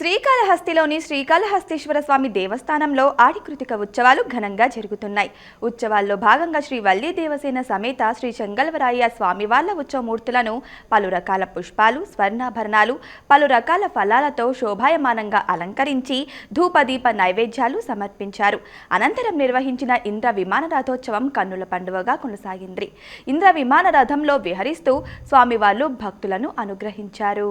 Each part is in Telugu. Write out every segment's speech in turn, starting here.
శ్రీకాళహస్తిలోని శ్రీకాళహస్తీశ్వర స్వామి దేవస్థానంలో ఆడికృతిక ఉత్సవాలు ఘనంగా జరుగుతున్నాయి. ఉత్సవాల్లో భాగంగా శ్రీ వల్లి దేవసేన సమేత శ్రీ చెంగల్వరాయ స్వామివార్ల ఉత్సవమూర్తులను పలు రకాల పుష్పాలు స్వర్ణాభరణాలు పలు రకాల ఫలాలతో శోభాయమానంగా అలంకరించి ధూపదీప నైవేద్యాలు సమర్పించారు. అనంతరం నిర్వహించిన ఇంద్ర విమాన రథోత్సవం కన్నుల పండుగగా కొనసాగింది. ఇంద్ర విమాన రథంలో విహరిస్తూ స్వామివార్లు భక్తులను అనుగ్రహించారు.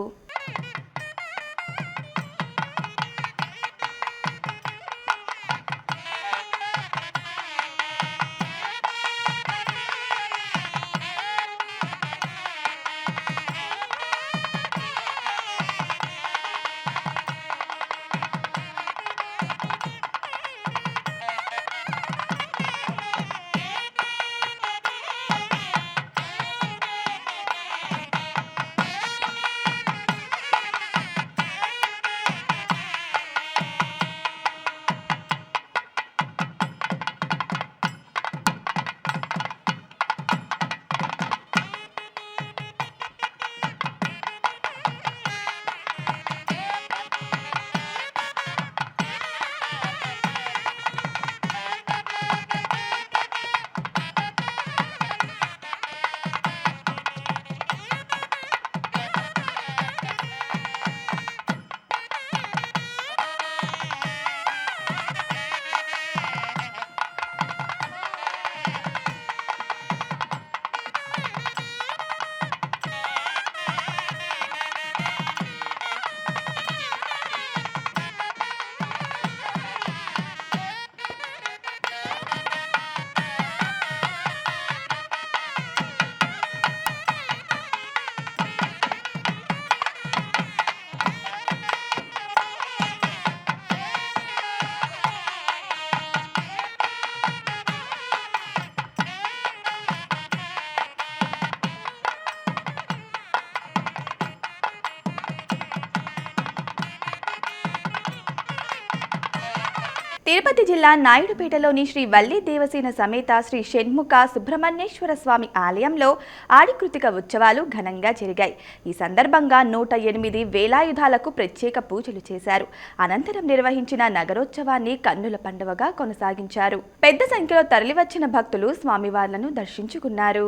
తిరుపతి జిల్లా నాయుడుపేటలోని శ్రీ వల్లి దేవసేన సమేత శ్రీ షణ్ముఖ సుబ్రహ్మణ్యేశ్వర స్వామి ఆలయంలో ఆడికృతిక ఉత్సవాలు ఘనంగా జరిగాయి. ఈ సందర్భంగా నూట ఎనిమిది వేలాయుధాలకు ప్రత్యేక పూజలు చేశారు. అనంతరం నిర్వహించిన నగరోత్సవాన్ని కన్నుల పండువగా కొనసాగించారు. పెద్ద సంఖ్యలో తరలివచ్చిన భక్తులు స్వామివార్లను దర్శించుకున్నారు.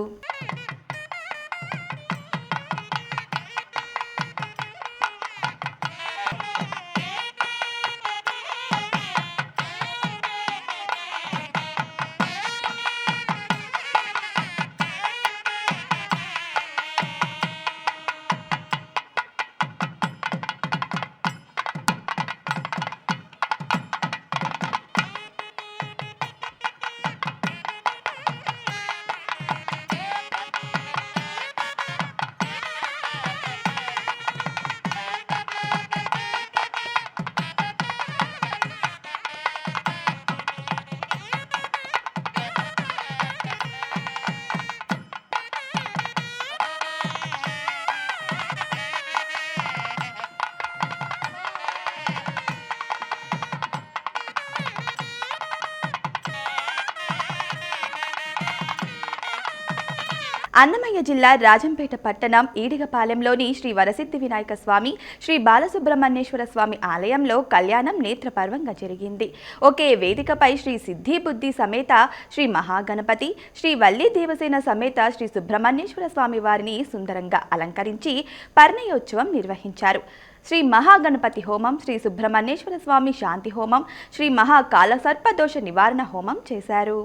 అన్నమయ్య జిల్లా రాజంపేట పట్టణం ఈడిగపాలెంలోని శ్రీ వరసిద్ధి వినాయక స్వామి శ్రీ బాలసుబ్రహ్మణ్యేశ్వర స్వామి ఆలయంలో కళ్యాణం నేత్రపర్వంగా జరిగింది. ఒకే వేదికపై శ్రీ సిద్ధి బుద్ధి సమేత శ్రీ మహాగణపతి శ్రీ వల్లి దేవసేన సమేత శ్రీ సుబ్రహ్మణ్యేశ్వర స్వామి వారిని సుందరంగా అలంకరించి పర్ణయోత్సవం నిర్వహించారు. శ్రీ మహాగణపతి హోమం శ్రీ సుబ్రహ్మణ్యేశ్వర స్వామి శాంతి హోమం శ్రీ మహాకాల సర్పదోష నివారణ హోమం చేశారు.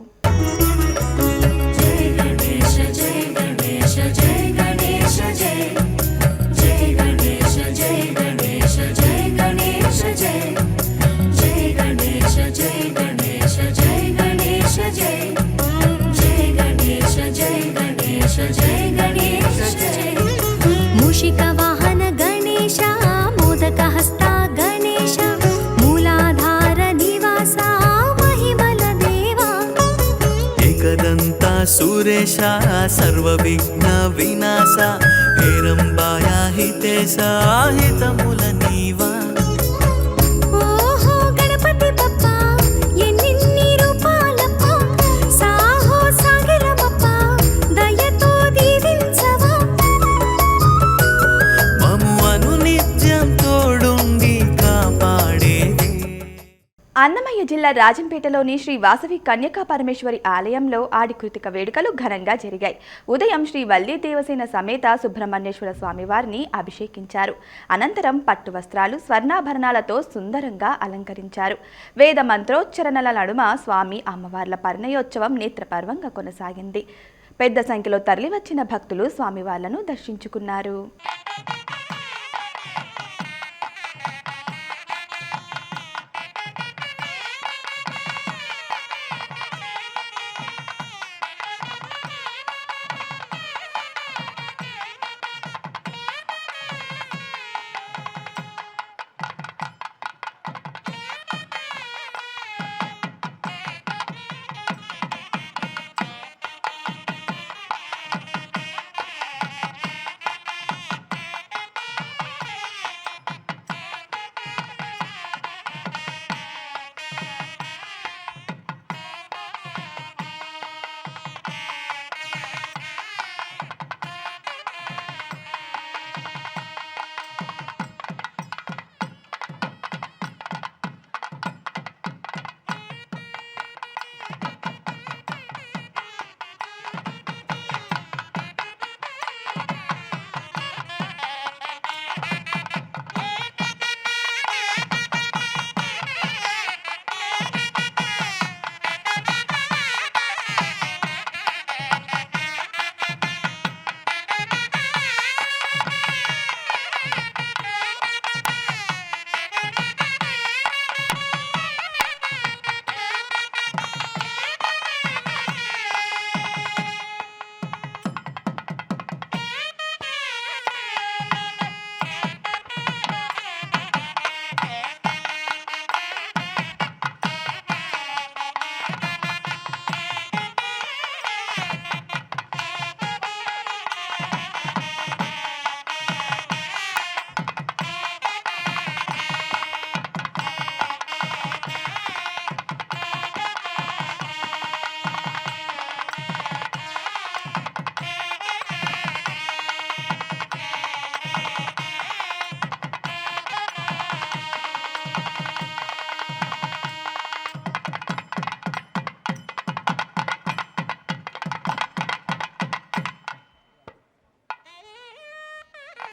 విఘ్న వినాశ హేరంబాయ హితే సాహితముల నీవా? అన్నమయ్య జిల్లా రాజంపేటలోని శ్రీ వాసవి కన్యకా పరమేశ్వరి ఆలయంలో ఆడి కృతిక వేడుకలు ఘనంగా జరిగాయి. ఉదయం శ్రీ వల్లి దేవసేన సమేత సుబ్రహ్మణ్యేశ్వర స్వామివారిని అభిషేకించారు. అనంతరం పట్టు వస్త్రాలు స్వర్ణాభరణాలతో సుందరంగా అలంకరించారు. వేద మంత్రోచ్చరణల నడుమ స్వామి అమ్మవార్ల పరిణయోత్సవం నేత్రపర్వంగా కొనసాగింది. పెద్ద సంఖ్యలో తరలివచ్చిన భక్తులు స్వామివార్లను దర్శించుకున్నారు.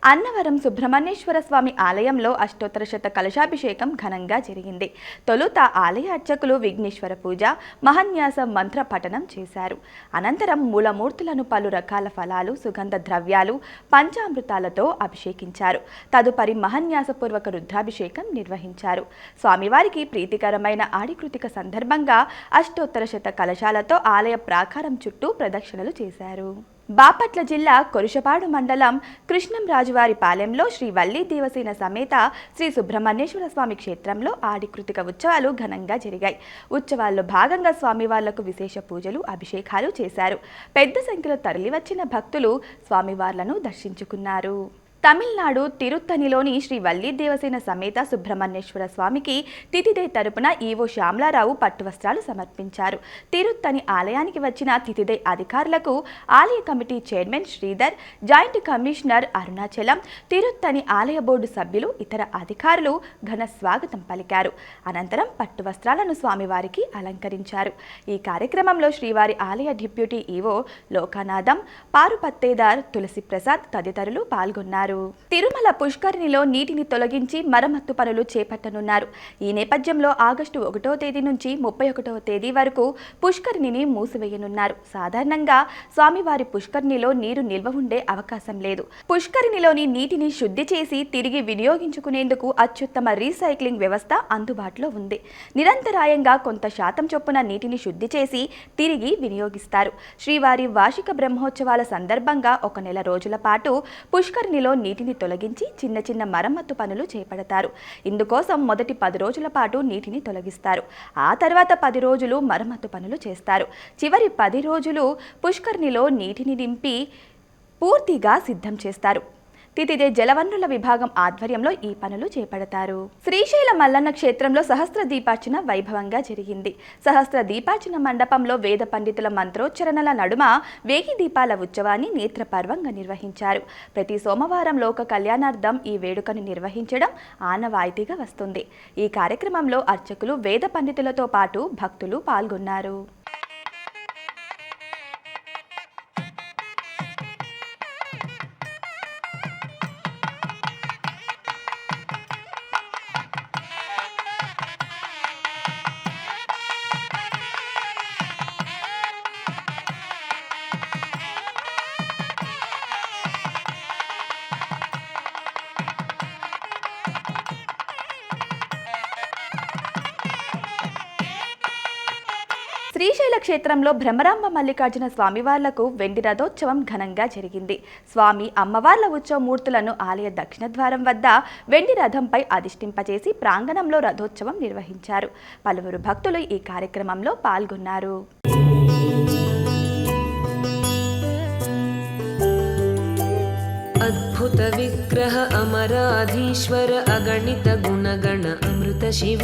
అన్నవరం సుబ్రహ్మణ్యేశ్వర స్వామి ఆలయంలో అష్టోత్తర శత కలశాభిషేకం ఘనంగా జరిగింది. తొలుత ఆలయ అర్చకులు విఘ్నేశ్వర పూజ మహన్యాస మంత్ర పఠనం చేశారు. అనంతరం మూలమూర్తులను పలు రకాల ఫలాలు సుగంధ ద్రవ్యాలు పంచామృతాలతో అభిషేకించారు. తదుపరి మహన్యాసపూర్వక రుద్రాభిషేకం నిర్వహించారు. స్వామివారికి ప్రీతికరమైన ఆడికృతిక సందర్భంగా అష్టోత్తర శత కలశాలతో ఆలయ ప్రాకారం చుట్టూ ప్రదక్షిణలు చేశారు. బాపట్ల జిల్లా కొరుషపాడు మండలం కృష్ణంరాజువారి పాలెంలో శ్రీ వల్లి దేవసేన సమేత శ్రీ సుబ్రహ్మణ్యేశ్వర స్వామి క్షేత్రంలో ఆడి కృతిక ఉత్సవాలు ఘనంగా జరిగాయి. ఉత్సవాల్లో భాగంగా స్వామివార్లకు విశేష పూజలు అభిషేకాలు చేశారు. పెద్ద సంఖ్యలో తరలివచ్చిన భక్తులు స్వామివార్లను దర్శించుకున్నారు. తమిళనాడు తిరుత్తనిలోని శ్రీ వల్లి దేవసేన సమేత సుబ్రహ్మణ్యేశ్వర స్వామికి తిథిదే తరపున ఈవో శ్యామలారావు పట్టు వస్త్రాలు సమర్పించారు. తిరుత్తని ఆలయానికి వచ్చిన తిథిదే అధికారులకు ఆలయ committee chairman Sridhar joint commissioner Arunachalam Tiruttani ఆలయ బోర్డు సభ్యులు ఇతర అధికారులు ఘన స్వాగతం పలికారు. అనంతరం పట్టు వస్త్రాలను స్వామివారికి అలంకరించారు. ఈ కార్యక్రమంలో శ్రీవారి ఆలయ డిప్యూటీ ఈవో లోకానాథం పారుపత్తేదార్ తులసి ప్రసాద్ తదితరులు పాల్గొన్నారు. తిరుమల పుష్కరిణిలో నీటిని తొలగించి మరమ్మత్తు పనులు చేపట్టనున్నారు. ఈ నేపథ్యంలో ఆగస్టు ఒకటో తేదీ నుంచి ముప్పై ఒకటో తేదీ వరకు పుష్కరిణిని మూసివేయనున్నారు. సాధారణంగా స్వామివారి పుష్కరిణిలో నీరు నిల్వ ఉండే అవకాశం లేదు. పుష్కరిణిలోని నీటిని శుద్ధి చేసి తిరిగి వినియోగించుకునేందుకు అత్యుత్తమ రీసైక్లింగ్ వ్యవస్థ అందుబాటులో ఉంది. నిరంతరాయంగా కొంత శాతం చొప్పున నీటిని శుద్ధి చేసి తిరిగి వినియోగిస్తారు. శ్రీవారి వార్షిక బ్రహ్మోత్సవాల సందర్భంగా ఒక నెల రోజుల పాటు పుష్కరిణిలో నీటిని తొలగించి చిన్న చిన్న మరమ్మత్తు పనులు చేపడతారు. ఇందుకోసం మొదటి పది రోజుల పాటు నీటిని తొలగిస్తారు. ఆ తర్వాత పది రోజులు మరమ్మత్తు పనులు చేస్తారు. చివరి పది రోజులు పుష్కర్ణిలో నీటిని నింపి పూర్తిగా సిద్ధం చేస్తారు. తితిదే జలవనరుల విభాగం ఆధ్వర్యంలో ఈ పనులు చేపడతారు. శ్రీశైల మల్లన్న క్షేత్రంలో సహస్ర దీపార్చన వైభవంగా జరిగింది. సహస్ర దీపార్చన మండపంలో వేద పండితుల మంత్రోచ్చరణల నడుమ వేగి దీపాల ఉత్సవాన్ని నేత్రపర్వంగా నిర్వహించారు. ప్రతి సోమవారం లోక కళ్యాణార్థం ఈ వేడుకను నిర్వహించడం ఆనవాయితీగా వస్తుంది. ఈ కార్యక్రమంలో అర్చకులు వేద పండితులతో పాటు భక్తులు పాల్గొన్నారు. క్షేత్రంలో భ్రమరాంబ మల్లికార్జున స్వామివార్లకు వెండి రథోత్సవం ఘనంగా జరిగింది. స్వామి అమ్మవార్ల ఉత్సవమూర్తులను ఆలయ దక్షిణ ద్వారం వద్ద వెండి రథంపై అధిష్టింపచేసి ప్రాంగణంలో రథోత్సవం నిర్వహించారు. పలువురు భక్తులు ఈ కార్యక్రమంలో పాల్గొన్నారు. అద్భుత విగ్రహ అమరాధీశ్వర అగణిత గుణగణ అమృత శివ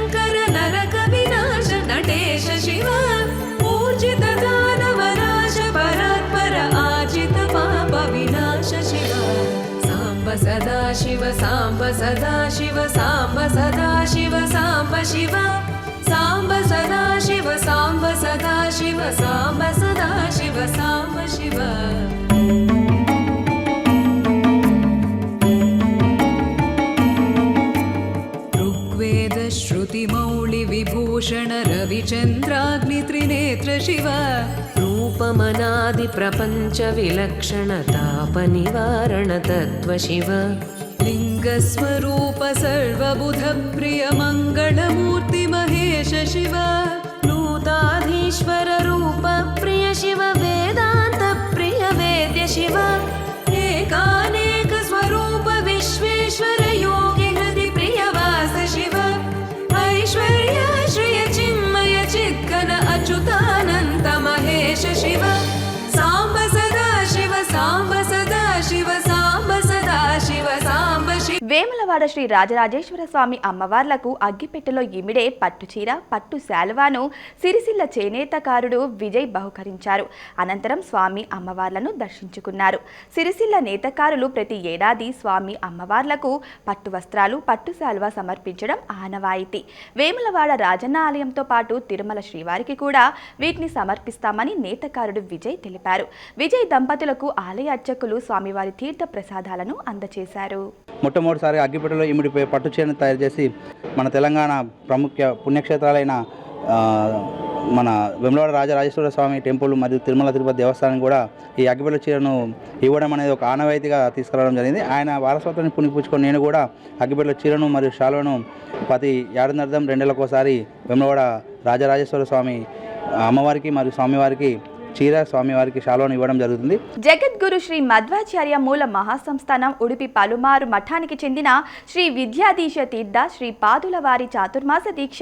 सदा शिव साम्ब सदा शिव साम्ब शिव। साम्ब सदा शिव साम्ब सदा शिव साम्ब सदा शिव साम्ब शिव। ऋग्वेद श्रुतिमौळि विभूषण रविचन्द्राग्नित्रिनेत्र शिव। रूपमनादिप्रपञ्चविलक्षणतापनिवारण तत्त्व शिव स्वरूप सर्वबुधप्रिय मङ्गलमूर्तिमहेश शिव नूताधीश्वररूपप्रिय వేములవాడ శ్రీ రాజరాజేశ్వర స్వామి అమ్మవార్లకు అగ్గిపెట్టెలో ఇమిడే పట్టు చీర పట్టు శాలువాను సిరిసిల్ల చేనేతకారుడు విజయ్ బహుకరించారు. అనంతరం స్వామి అమ్మవార్లను దర్శించుకున్నారు. సిరిసిల్ల నేతకారులు ప్రతి ఏడాది స్వామి అమ్మవార్లకు పట్టు వస్త్రాలు పట్టు శాలువ సమర్పించడం ఆనవాయితీ. వేములవాడ రాజన్న ఆలయంతో పాటు తిరుమల శ్రీవారికి కూడా వీటిని సమర్పిస్తామని నేతకారుడు విజయ్ తెలిపారు. విజయ్ దంపతులకు ఆలయ అర్చకులు స్వామివారి తీర్థ ప్రసాదాలను అందజేశారు మొట్టమొదటిసారి అగ్గిపెట్టెలో ఇమిడిపోయే పట్టు చీరను తయారు చేసి మన తెలంగాణ ప్రముఖ పుణ్యక్షేత్రాలైన మన వెమ్లవాడ రాజరాజేశ్వర స్వామి టెంపుల్ మరియు తిరుమల తిరుపతి దేవస్థానం కూడా ఈ అగ్గిపెట్ల చీరను ఇవ్వడం అనేది ఒక ఆనవాయితీగా తీసుకురావడం జరిగింది. ఆయన వారసత్వాన్ని పుణిపుచ్చుకొని నేను కూడా అగ్గిపెట్ల చీరను మరియు శాలువను ప్రతి ఏడాదినర్థం రెండేళ్ళకోసారి వెమ్లవాడ రాజరాజేశ్వర స్వామి అమ్మవారికి మరియు స్వామివారికి చీర స్వామివారికి శాలువను ఇవ్వడం జరుగుతుంది. జగద్గురు శ్రీ మధ్వాచార్య మూల మహాసంస్థానం ఉడిపి పలుమారు మఠానికి చెందిన శ్రీ విద్యాధీశ తీర్థ శ్రీ పాదుల వారి చాతుర్మాస దీక్ష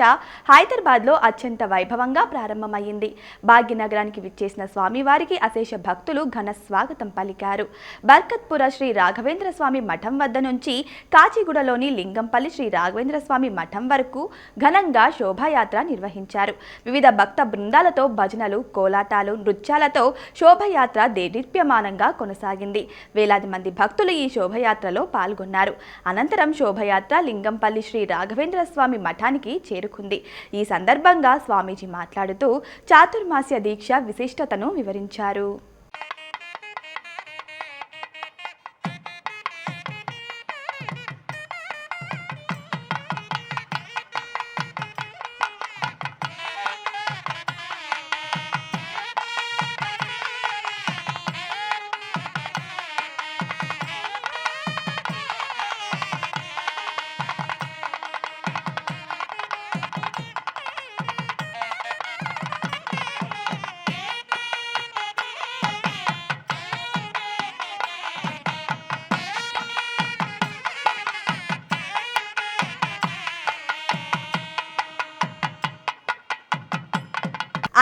హైదరాబాద్లో అత్యంత వైభవంగా ప్రారంభమైంది భాగ్యనగరానికి విచ్చేసిన స్వామివారికి అశేష భక్తులు ఘన స్వాగతం పలికారు. బర్కత్పుర శ్రీ రాఘవేంద్ర స్వామి మఠం వద్ద నుంచి కాచిగూడలోని లింగంపల్లి శ్రీ రాఘవేంద్ర స్వామి మఠం వరకు ఘనంగా శోభాయాత్ర నిర్వహించారు. వివిధ భక్త బృందాలతో భజనలు కోలాటాలు నృత్యాలతో శోభయాత్ర దేదీప్యమానంగా కొనసాగింది. వేలాది మంది భక్తులు ఈ శోభయాత్రలో పాల్గొన్నారు. అనంతరం శోభయాత్ర లింగంపల్లి శ్రీ రాఘవేంద్ర స్వామి మఠానికి చేరుకుంది. ఈ సందర్భంగా స్వామీజీ మాట్లాడుతూ చాతుర్మాస్య దీక్ష విశిష్టతను వివరించారు.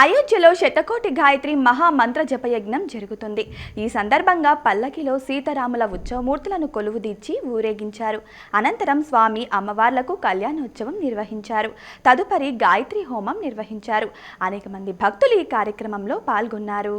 అయోధ్యలో శతకోటి గాయత్రి మహామంత్ర జపయజ్ఞం జరుగుతుంది. ఈ సందర్భంగా పల్లకిలో సీతారాముల ఉత్సవమూర్తులను కొలువుదీర్చి ఊరేగించారు. అనంతరం స్వామి అమ్మవార్లకు కళ్యాణోత్సవం నిర్వహించారు. తదుపరి గాయత్రి హోమం నిర్వహించారు. అనేక మంది భక్తులు ఈ కార్యక్రమంలో పాల్గొన్నారు.